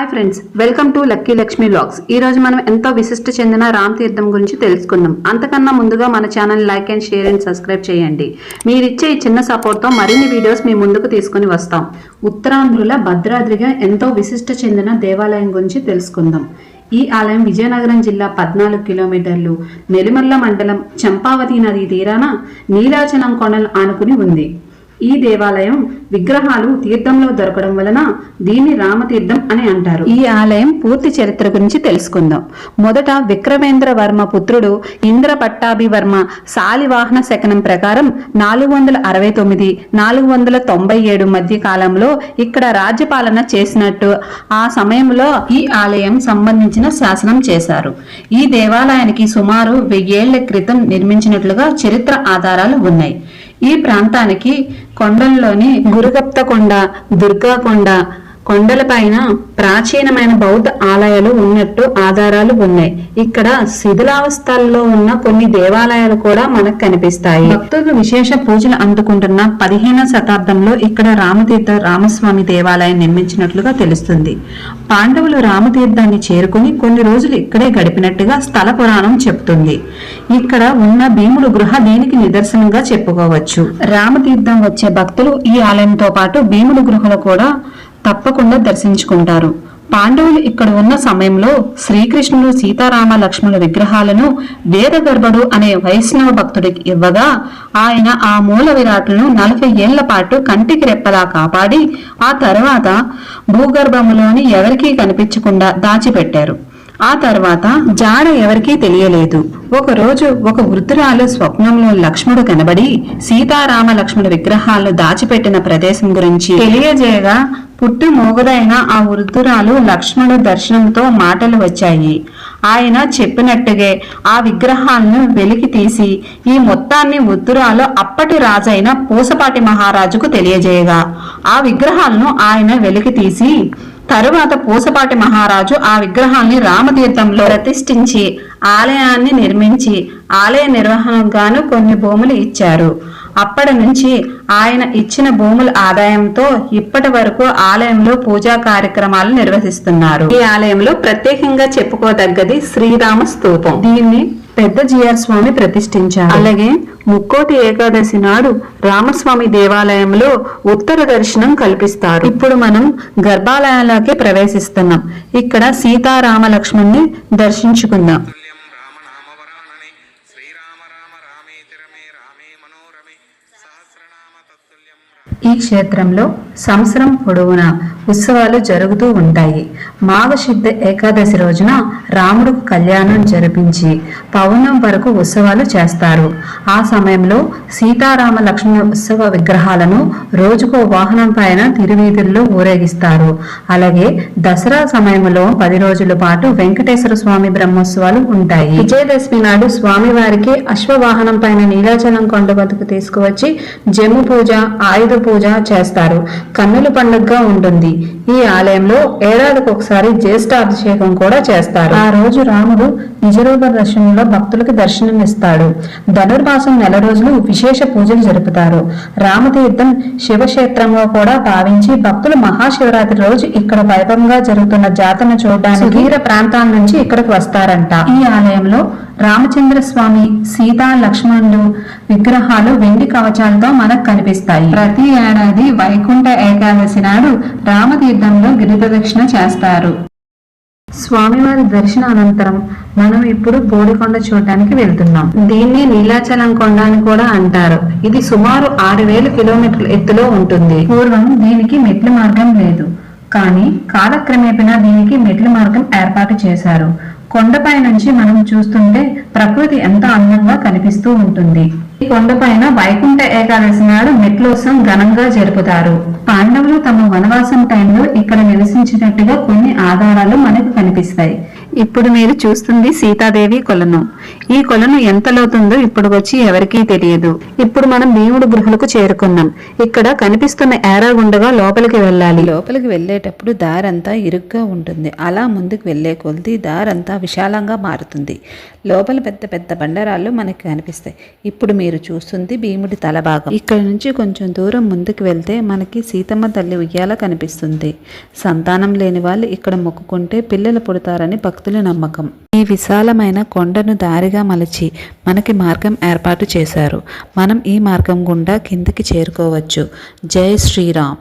Hi friends welcome to lucky Lakshmi blogs ఈ రోజు మనం ఎంతో విశిష్ట చెందిన రామ్ తీర్థం గురించి తెలుసుకుందాం. అంతకన్నా ముందుగా మన channel like and share and subscribe చేయండి. మీరిచ్చే ఈ చిన్న సపోర్ట్తో మరిన్ని వీడియోస్ మీ ముందుకు తీసుకొని వస్తాం. ఉత్తరాంధ్రుల భద్రాద్రిగా ఎంతో విశిష్ట చెందిన దేవాలయం గురించి తెలుసుకుందాం. ఈ ఆలయం విజయనగరం జిల్లా పద్నాలుగు కిలోమీటర్లు నెలిమర్ల మండలం చంపావతి నది తీరాన నీలాచలం కొండలు ఆనుకుని ఉంది. ఈ దేవాలయం విగ్రహాలు తీర్థంలో దొరకడం వలన దీన్ని రామతీర్థం అని అంటారు. ఈ ఆలయం పూర్తి చరిత్ర గురించి తెలుసుకుందాం. మొదట విక్రమేంద్ర వర్మ పుత్రుడు ఇంద్ర పట్టాభివర్మ శాలివాహన శకనం ప్రకారం నాలుగు వందల అరవై తొమ్మిది నాలుగు వందల తొంభై ఏడు మధ్య కాలంలో ఇక్కడ రాజ్యపాలన చేసినట్టు ఆ సమయంలో ఈ ఆలయం సంబంధించిన శాసనం చేశారు. ఈ దేవాలయానికి సుమారు వెయ్యేళ్ళ క్రితం నిర్మించినట్లుగా చరిత్ర ఆధారాలు ఉన్నాయి. ఈ ప్రాంతానికి కొండల్లోని గురుగప్త కొండ దుర్గా కొండ కొండలపైన ప్రాచీనమైన బౌద్ధ ఆలయాలు ఉన్నట్టు ఆధారాలు ఉన్నాయి. ఇక్కడ శిథిలావస్థల్లో ఉన్న కొన్ని దేవాలయాలు కూడా మనకు కనిపిస్తాయి. భక్తులు విశేష పూజలు అందుకుంటున్న పదిహేనవ శతాబ్దంలో ఇక్కడ రామతీర్థ రామస్వామి దేవాలయం నిర్మించినట్లుగా తెలుస్తుంది. పాండవులు రామతీర్థాన్ని చేరుకుని కొన్ని రోజులు ఇక్కడే గడిపినట్టుగా స్థల పురాణం చెప్తుంది. ఇక్కడ ఉన్న భీముడు గృహ దీనికి నిదర్శనంగా చెప్పుకోవచ్చు. రామతీర్థం వచ్చే భక్తులు ఈ ఆలయంతో పాటు భీముడు గృహలు కూడా తప్పకుండా దర్శించుకుంటారు. పాండవులు ఇక్కడ ఉన్న సమయంలో శ్రీకృష్ణుడు సీతారామ లక్ష్మణుల విగ్రహాలను వేదగర్భుడు అనే వైష్ణవ భక్తుడికి ఇవ్వగా ఆయన ఆ మూల విరాట్లను నలభై ఏళ్ళ పాటు కంటికి రెప్పలా కాపాడి ఆ తర్వాత భూగర్భములోని ఎవరికీ కనిపించకుండా దాచిపెట్టారు. ఆ తర్వాత జాడ ఎవరికీ తెలియలేదు. ఒక రోజు ఒక వృద్ధురాలు స్వప్నంలో లక్ష్ముడు కనబడి సీతారామ లక్ష్మణ విగ్రహాలను దాచిపెట్టిన ప్రదేశం గురించి తెలియజేయగా పుట్టి మోగదైన ఆ వృద్ధురాలు లక్ష్మణుడు దర్శనంతో మాటలు వచ్చాయి. ఆయన చెప్పినట్టుగే ఆ విగ్రహాలను వెలికి తీసి ఈ మొత్తాన్ని వృద్ధురాలు అప్పటి రాజైన పూసపాటి మహారాజుకు తెలియజేయగా. ఆ విగ్రహాలను ఆయన వెలికి తీసి తరువాత పూసపాటి మహారాజు ఆ విగ్రహాన్ని రామతీర్థంలో ప్రతిష్ఠించి ఆలయాన్ని నిర్మించి ఆలయ నిర్వహణకు గాను కొన్ని భూములు ఇచ్చారు. అప్పటి నుంచి ఆయన ఇచ్చిన భూముల ఆదాయంతో ఇప్పటి వరకు ఆలయంలో పూజా కార్యక్రమాలు నిర్వహిస్తున్నారు. ఈ ఆలయంలో ప్రత్యేకంగా చెప్పుకోదగ్గది శ్రీరామ స్తూపం. దీన్ని పెద్ద జిఆర్ స్వామి ప్రతిష్ఠించారు. అలాగే ముక్కోటి ఏకాదశి నాడు రామస్వామి దేవాలయంలో ఉత్తర దర్శనం కల్పిస్తారు. ఇప్పుడు మనం గర్భాలయాలకే ప్రవేశిస్తున్నాం. ఇక్కడ సీతారామ లక్ష్మణ్ణి దర్శించుకుందాం. ఈ క్షేత్రంలో సంవత్సరం పొడవునా ఉత్సవాలు జరుగుతూ ఉంటాయి. మాఘశుద్ధ ఏకాదశి రోజున రాముడికి కళ్యాణం జరిపించి పౌర్ణం వరకు ఉత్సవాలు చేస్తారు. ఆ సమయంలో సీతారామ లక్ష్మణ ఉత్సవ విగ్రహాలను రోజుకో వాహనం పైన తిరువీధుల్లో ఊరేగిస్తారు. అలాగే దసరా సమయంలో పది రోజుల పాటు వెంకటేశ్వర స్వామి బ్రహ్మోత్సవాలు ఉంటాయి. విజయదశమి నాడు స్వామివారికి అశ్వవాహనం పైన నీలాచలం కొండ వద్దకు తీసుకువచ్చి జమ్ము పూజ ఆయుధ పూజ చేస్తారు. కన్నుల పండుగగా ఉంటుంది. ఈ ఆలయంలో ఏడాదికి ఒకసారి జ్యేష్ఠ అభిషేకం కూడా చేస్తారు. ఆ రోజు రాముడు నిజరూప దర్శనంలో భక్తులకు దర్శనం ఇస్తాడు ధనుర్మాసం నెల రోజులు విశేష పూజలు జరుపుతారు. రామతీర్థం శివక్షేత్రంగా కూడా భావించి భక్తులు మహాశివరాత్రి రోజు ఇక్కడ వైభవంగా జరుగుతున్న జాతరను చూడడానికి తీర ప్రాంతాల నుంచి ఇక్కడికి వస్తారంట. ఈ ఆలయంలో రామచంద్ర స్వామి సీతా లక్ష్మణులు విగ్రహాలు వెండి కవచాలతో మనకు కనిపిస్తాయి. ప్రతి ఏడాది వైకుంఠ ఏకాదశి నాడు రామతీర్థంలో గిరిప్రదక్షిణ చేస్తారు. స్వామివారి దర్శన అనంతరం మనం ఇప్పుడు బోడికొండ చూడటానికి వెళ్తున్నాం. దీన్ని నీలాచలం కొండ అని కూడా అంటారు. ఇది సుమారు ఆరు వేల కిలోమీటర్ల ఎత్తులో ఉంటుంది. పూర్వం దీనికి మెట్ల మార్గం లేదు. కానీ కాలక్రమేపణ దీనికి మెట్ల మార్గం ఏర్పాటు చేశారు. కొండపై నుంచి మనం చూస్తుంటే ప్రకృతి ఎంత అందంగా కనిపిస్తూ ఉంటుంది. ఈ కొండపైన వైకుంఠ ఏకాదశి నాడు మెట్లోత్సవం ఘనంగా జరుపుతారు. పాండవులు తమ వనవాసం టైంలో ఇక్కడ నివసించినట్టుగా కొన్ని ఆధారాలు మనకు కనిపిస్తాయి. ఇప్పుడు మీరు చూస్తుంది సీతాదేవి కొలను. ఈ కొలను ఎంత లోతుందో ఇప్పుడు వచ్చి ఎవరికీ తెలియదు. ఇప్పుడు మనం భీముడు గృహలకు చేరుకున్నాం. ఇక్కడ కనిపిస్తున్న ఏరా గుండగా లోపలికి వెళ్ళాలి. లోపలికి వెళ్ళేటప్పుడు దారంతా ఇరుగ్గా ఉంటుంది. అలా ముందుకు వెళ్ళే కొలిది దారంతా విశాలంగా మారుతుంది. లోపల పెద్ద పెద్ద బండరాళ్ళు మనకి కనిపిస్తాయి. ఇప్పుడు మీరు చూస్తుంది భీముడి తలభాగం. ఇక్కడ నుంచి కొంచెం దూరం ముందుకు వెళ్తే మనకి సీతమ్మ తల్లి ఉయ్యాల కనిపిస్తుంది. సంతానం లేని వాళ్ళు ఇక్కడ మొక్కుకుంటే పిల్లలు పుడతారని భక్తుల నమ్మకం. ఈ విశాలమైన కొండను దారిగా మలచి మనకి మార్గం ఏర్పాటు చేశారు. మనం ఈ మార్గం గుండా కిందికి చేరుకోవచ్చు. జై శ్రీరామ్.